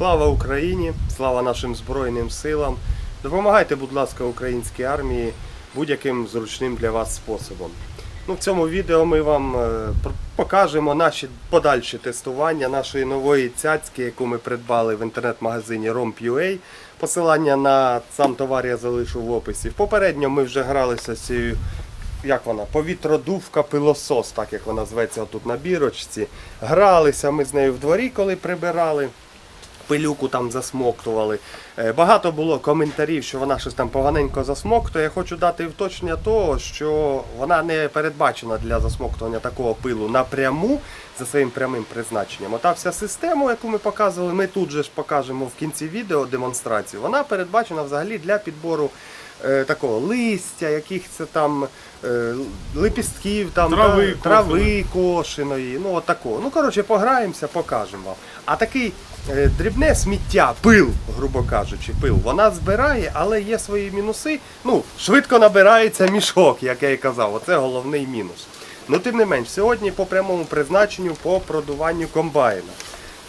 Слава Україні! Слава нашим Збройним силам! Допомагайте, будь ласка, українській армії будь-яким зручним для вас способом. Ну, в цьому відео ми вам е, покажемо наші подальші тестування нашої нової цяцьки, яку ми придбали в інтернет-магазині ROM.ua. Посилання на сам товар я залишу в описі. Попередньо ми вже гралися з цією як вона, повітродувка пилосос, так як вона зветься тут на бірочці. Гралися ми з нею в дворі, коли прибирали. Пилюку там засмоктували. Е, Багато було коментарів, що вона щось там поганенько засмоктує. Я хочу дати вточнення того, що вона не передбачена для засмоктування такого пилу напряму за своїм прямим призначенням. Ота вся система, яку ми показували, ми тут же ж покажемо в кінці відео демонстрацію. Вона передбачена взагалі для підбору такого листя, якихось там е, лепістків, там, Трави да, трави кошеної. Ну, от такого. Ну, коротше, пограємося, покажемо вам. А такий е, дрібне сміття, пил, грубо кажучи, пил, вона збирає, але є свої мінуси. Ну, швидко набирається мішок, як я і казав. Оце головний мінус. Ну, тим не менш, сьогодні по прямому призначенню по продуванню комбайна.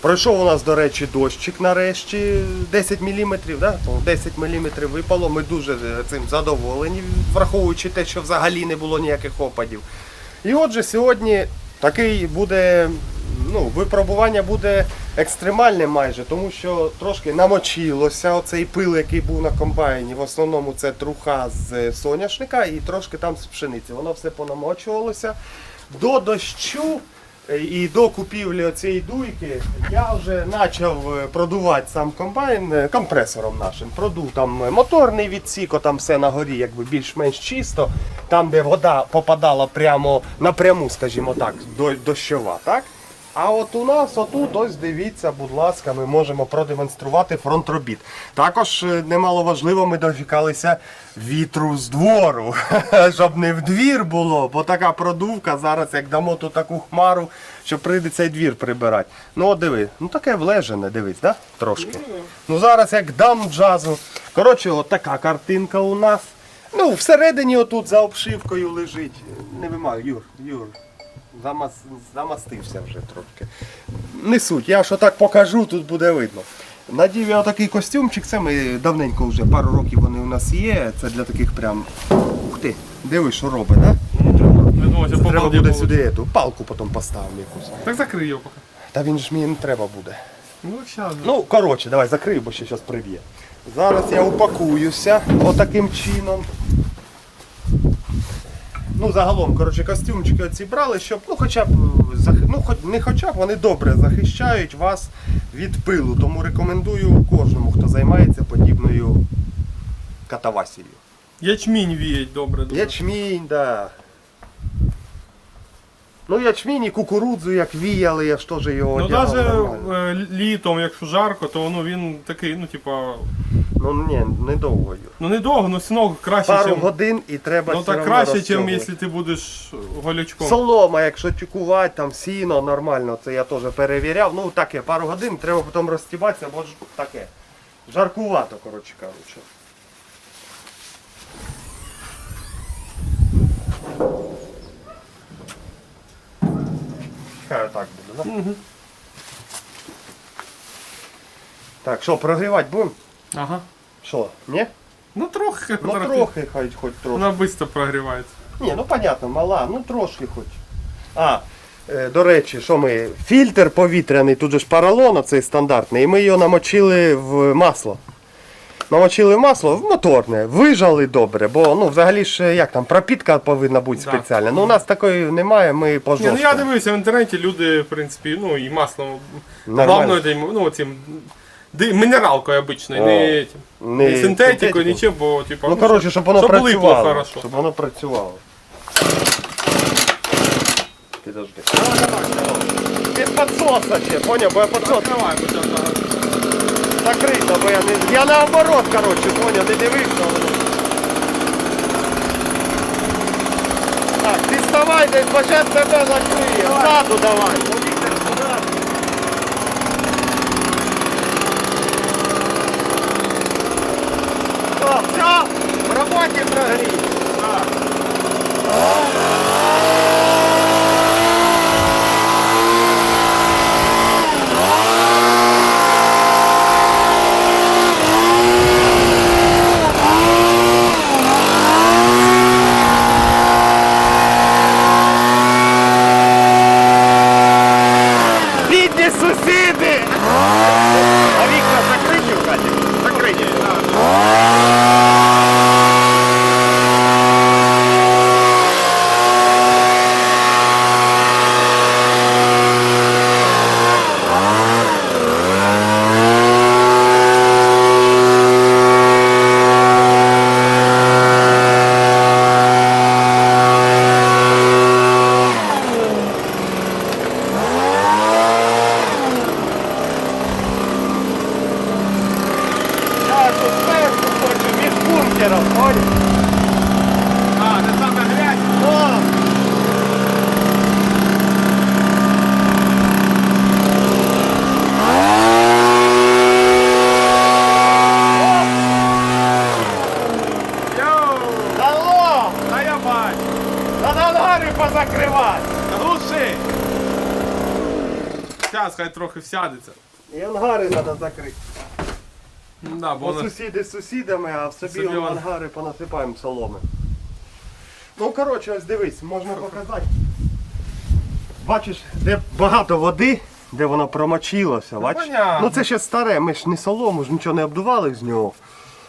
Пройшов у нас, до речі, дощик нарешті 10 мм, да? 10 мм випало. Ми дуже е, цим задоволені, враховуючи те, що взагалі не було ніяких опадів. І отже, сьогодні такий буде, ну, випробування буде екстремальне майже, тому що трошки намочилося оцей пил, який був на комбайні. В основному це труха з соняшника і трошки там з пшениці. Воно все понамочувалося. До дощу е, і до купівлі цієї дуйки я вже почав е, продувати сам комбайн е, компресором нашим. Продув там е, моторний відсік, там все на горі, якби більш-менш чисто. Там, де вода попадала прямо напряму, скажімо так, до- дощова. так? А от у нас отут, ось дивіться, будь ласка, ми можемо продемонструвати фронт робіт. Також е, немало важливо, ми дочекалися вітру з двору, щоб не в двір було, бо така продувка зараз, як дамо тут таку хмару, що прийдеться і двір прибирати. Ну от диви, ну таке влежене, дивись, да? трошки. Ну зараз як дам джазу. Коротше, от така картинка у нас. Ну, всередині отут за обшивкою лежить. Не вимаю, Юр, Юр. Замас... Замастився вже трошки. Не суть, я що так покажу, тут буде видно. Надів я отакий костюмчик, це ми давненько вже, пару років вони у нас є. Це для таких прям. Ух ти, диви, що робить, да? По Треба буде сюди ету, палку потім поставимо якусь. Так закрий його поки. Та він ж мені не треба буде. Ну, щас. Ну, коротше, давай закрию, бо ще зараз приб'є. Зараз я упакуюся отаким чином. Ну, загалом, коротше, костюмчики оці брали, щоб, ну, хоча б, е, ну, хоч, не хоча б, вони добре захищають вас від пилу. Тому рекомендую кожному, хто займається подібною катавасією. Ячмінь віять добре. Ячмінь, да. Ну, ячмінь і кукурудзу, як віяли, я ж теж його Ну одягав навіть нормально. літом, якщо жарко, то ну, він такий, ну типа, Ну, ні, недовго. Юр. ну недовго, але все одно краще, Пару чим, годин і треба ну все так одно краще, ніж розтягувати. якщо ти будеш голячком. Солома, якщо тюкувати, там сіно, нормально, це я теж перевіряв. Ну таке, пару годин, треба потім розстібатися, бо ж таке. Жаркувато, коротше кажучи. Хай Мгм. Так, що, прогрівати будемо? Ага. Що, ні? Ну трохи, Ну трохи. трохи, хай хоч трохи. Вона швидко прогрівається. Ні, ну понятно, мала, ну трошки хоч. А, е, до речі, що ми. Фільтр повітряний, тут же ж паралон цей стандартний, і ми його намочили в масло. Намочили масло в моторне, вижали добре, бо ну взагалі ж як там пропітка повинна бути Да. спеціальна. Ну у нас такої немає, ми по Ні, ну я жорсткому. дивився в інтернеті, люди, в принципі, ну і маслом Нормально. главное, ну, цим, ди- мінералкою обичною, не, тим, не не синтетикою, синтетикою. нічим, бо типа, Ну коротше, щоб воно щоб липло працювало. хорошо. Щоб воно працювало. Підожди. Давай, давай, давай. Без підсоса ще, поняв, бо я підсос Давай, будь ласка. Закрито, бо я не. Я наоборот, коротше, поняв, не дивився. Так, ти вставай десь, зараз тебе закриє. Ззаду давай. Все, в роботі прогрій. Іди! А вікна закриті в хаті? Закриті. Я тут зверху хочу між бункером, ходь. А, це саме грязь. О! Йоу! Алло! А я бачу. Надо ангари позакривати! Глуши! Зараз хай трохи всядеться. І ангари треба закрити. Да, бо воно... сусіди з сусідами, а в собі Собі ангари понасипаємо соломи. Ну, коротше, ось дивись, можна показати. Бачиш, де багато води, де воно промочилося, бачиш? понятно. Ну це ще старе, ми ж не солому, ж нічого не обдували з нього.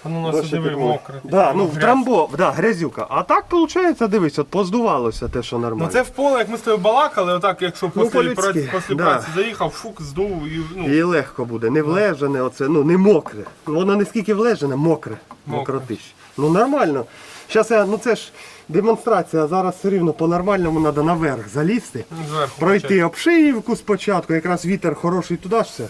Воно у нас диви таке. мокре. Да, ну, Грязь. трамбо, да, грязюка. А так, виходить, дивись, от поздувалося те, що нормально. Ну це в поле, як ми з тобою балакали, отак, якщо Ну, після по-людськи, праці, після да. праці заїхав, фук, здув і ну. І легко буде, не влежане, оце, ну не мокре. Воно не скільки влежане, мокре. Мокре. Мокротищ. Ну нормально. Зараз я, ну це ж демонстрація, зараз все рівно по-нормальному треба наверх залізти, Зверху. пройти обшиївку спочатку, якраз вітер хороший туди ж все.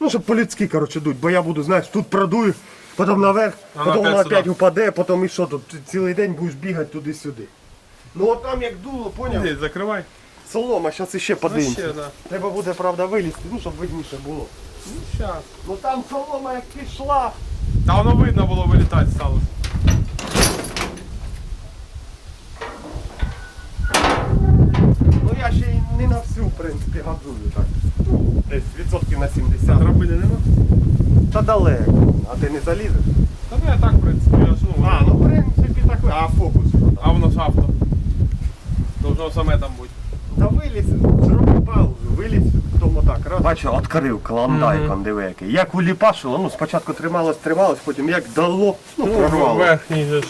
Ну, щоб по-людськи, коротше, дуть, бо я буду, знаєш, тут продую, потім наверх, А потім опять сюди. опять упаде, потім і що тут, цілий день будеш бігати туди-сюди. Ну от там як дуло, поняв? Іди, закривай. Солома, зараз іще Ну подивимося. ще, да. Треба буде, правда, вилізти, ну, щоб видніше було. Ну щас. Ну там солома як пішла. Та воно видно було вилітати стало. Ну я ще й не на всю, в принципі, газую так. Десь відсотків на 70. Та драбини нема? Та далеко. А ти не залізеш? Та ну я так, в принципі, я ж ну. А, ну в принципі так. А фокус що там? А воно ж авто. Должно саме там бути. Та виліз, зроби паузу, виліз, тому так, раз. Бачу, відкрив клондайком, диви який. Як уліпашило, ну спочатку трималось, трималось, потім як дало, ну прорвало. верхній же ж.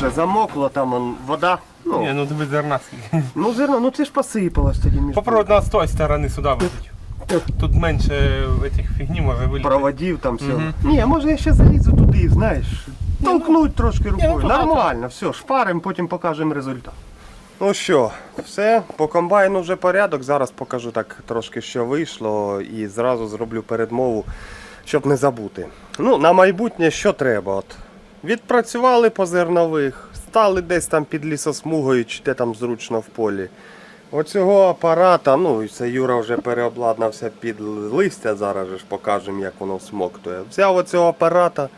Ну теж замокло, там он, вода. Ну, Ні, ну диви зерна скільки. ну зерно, ну це ж посипалось тоді між Попробуй на з тої сторони сюди вилить. Тут менше цих фігні може вилізти. проводів там все. Ні, може я ще залізу туди, знаєш. Толкнуть трошки рукою. туди, Нормально, все, шпарим, потім покажемо результат. Ну що, все, по комбайну вже порядок. Зараз покажу так трошки, що вийшло, і зразу зроблю передмову, щоб не забути. Ну, на майбутнє що треба? От. Відпрацювали по зернових, стали десь там під лісосмугою, чи де там зручно в полі. Оцього апарата, ну це Юра вже переобладнався під листя, зараз ж покажемо, як воно всмоктує. Взяв оцього апарата,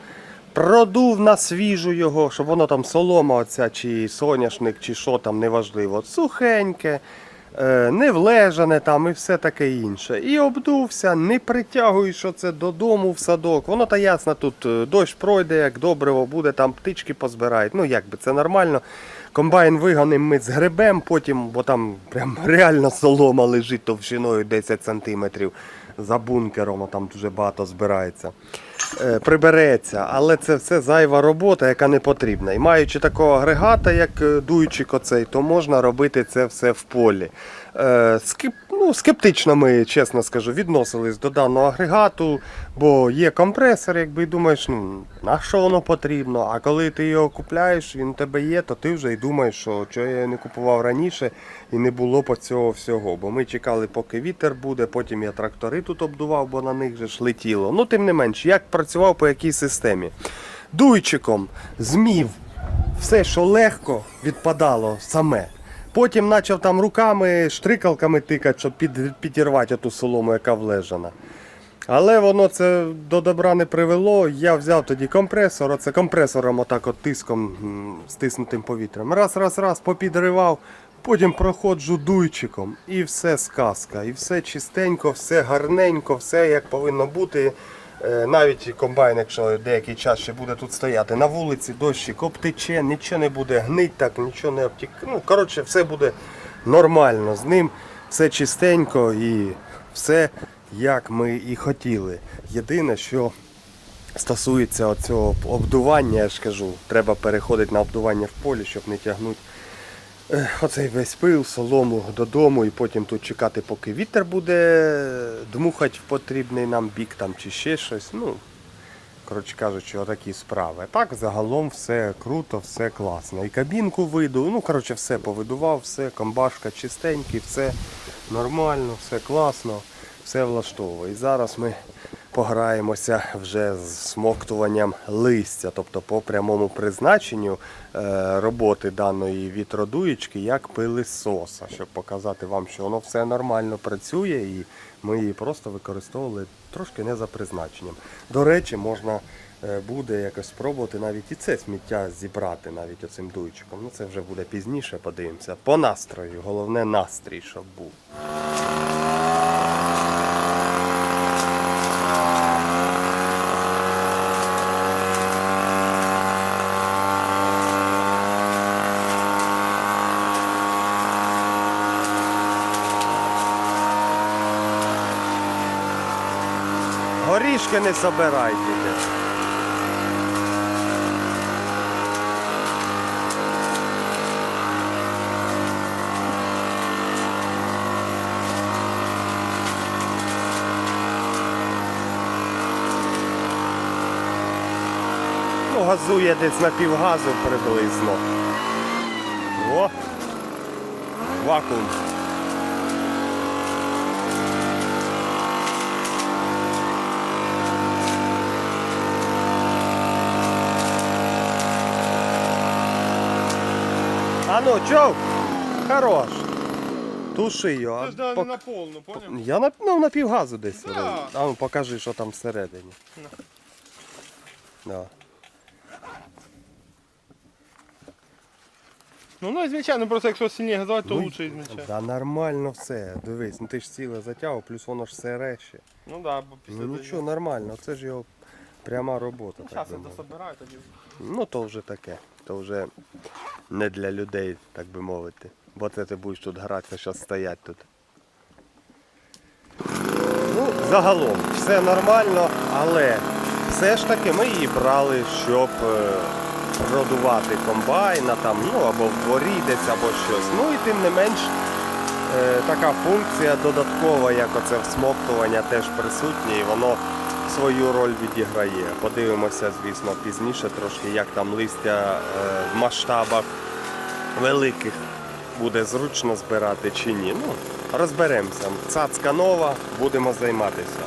продув на свіжу його, щоб воно там солома оця, чи соняшник, чи що там, неважливо. Сухеньке, не влежане там і все таке інше. І обдувся, не притягуєш оце додому в садок. Воно та ясно, тут е, дощ пройде, як добриво буде, там птички позбирають. Ну як би це нормально. Комбайн виганим ми згребем, потім, бо там прям реально солома лежить товщиною 10 сантиметрів. За бункером, а там дуже багато збирається. Е, Прибереться, але це все зайва робота, яка не потрібна. І маючи такого агрегата, як е, дуйчик оцей, то можна робити це все в полі. Е, скеп, ну, скептично ми, чесно скажу, відносились до даного агрегату, бо є компресор, якби думаєш, ну, на що воно потрібно. А коли ти його купляєш, він у тебе є, то ти вже й думаєш, що чого я не купував раніше і не було по цього всього. Бо ми чекали, поки вітер буде, потім я трактори тут обдував, бо на них же ж летіло. Ну, тим не менш, як працював по якій системі. Дуйчиком змів все, що легко, відпадало саме. Потім почав там руками, штрикалками тикати, щоб під, підірвати ту солому, яка влежана. Але воно це до добра не привело. Я взяв тоді компресор, оце компресором, отак от тиском стиснутим повітрям. Раз, раз, раз, попідривав, потім проходжу дуйчиком. І все сказка. І все чистенько, все гарненько, все як повинно бути. Е, Навіть комбайн, якщо деякий час ще буде тут стояти, на вулиці дощик обтече, нічого не буде гнить, так нічого не обтік. Ну, коротше, все буде нормально з ним, все чистенько і все як ми і хотіли. Єдине, що стосується цього обдування, я ж кажу, треба переходити на обдування в полі, щоб не тягнути оцей весь пил, солому додому і потім тут чекати, поки вітер буде дмухати в потрібний нам бік там чи ще щось. Ну, коротше кажучи, отакі справи. Так, загалом все круто, все класно. І кабінку виду, ну, коротше, все повидував, все, комбашка чистенький, все нормально, все класно, все влаштовує. І зараз ми пограємося вже з смоктуванням листя, тобто по прямому призначенню е, роботи даної вітродуєчки як пилисоса, щоб показати вам, що воно все нормально працює і ми її просто використовували трошки не за призначенням. До речі, можна е, буде якось спробувати навіть і це сміття зібрати навіть оцим дуйчиком. Ну це вже буде пізніше, подивимося. По настрою, головне настрій, щоб був. Горішки не собирайте. Ну, газує десь на півгазу приблизно. О! Вакуум. А ну, чо? Хорош. Туши його. Це ж да, Пок- не на повну, поняв? Я на, ну, на півгазу десь. Да. А ну покажи, що там всередині. Да. Ну, ну, звичайно, просто якщо сильніше газувати, то Ну, лучше ізмічати. Да нормально все. Дивись, ну ти ж ціле затягав, плюс воно ж сере ще. Ну да, бо після Ну нічого, нормально, це ж його пряма робота. так Зараз би я мовити. дособираю тоді. Ну то вже таке. То вже не для людей, так би мовити. Бо це ти будеш тут гратися, зараз стоять тут. Ну, загалом, все нормально, але все ж таки ми її брали, щоб е, продувати комбайна там, ну або в дворі десь, або щось. Ну і тим не менш е, така функція додаткова, як оце всмоктування, теж присутня, і воно свою роль відіграє. Подивимося, звісно, пізніше трошки, як там листя е, в масштабах великих буде зручно збирати чи ні. Ну, розберемося. Цацка нова, будемо займатися.